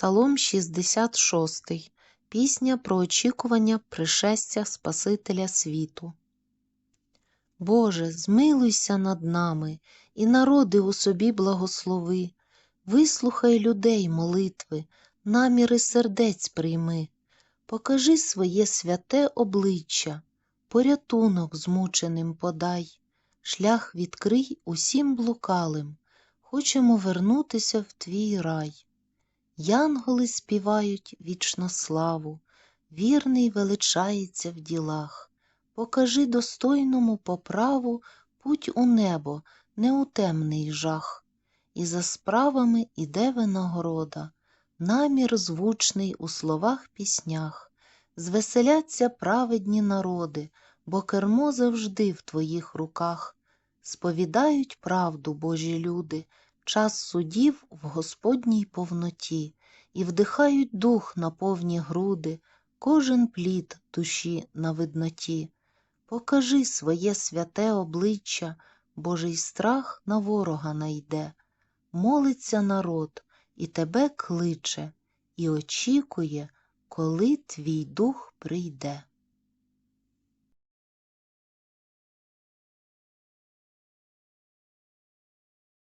Псалом 66. Пісня про очікування пришестя Спасителя світу. Боже, змилуйся над нами і народи у собі благослови, вислухай людей молитви, наміри сердець прийми, покажи своє святе обличчя, порятунок змученим подай, шлях відкрий усім блукалим, хочемо вернутися в твій рай. Янголи співають вічно славу, вірний величається в ділах. Покажи достойному поправу путь у небо, не у темний жах. І за справами іде винагорода, намір звучний у словах піснях. Звеселяться праведні народи, бо кермо завжди в твоїх руках. Сповідають правду Божі люди, час судів в Господній повноті, і вдихають дух на повні груди, кожен плід душі на видноті. Покажи своє святе обличчя, Божий страх на ворога найде. Молиться народ, і тебе кличе, і очікує, коли твій дух прийде.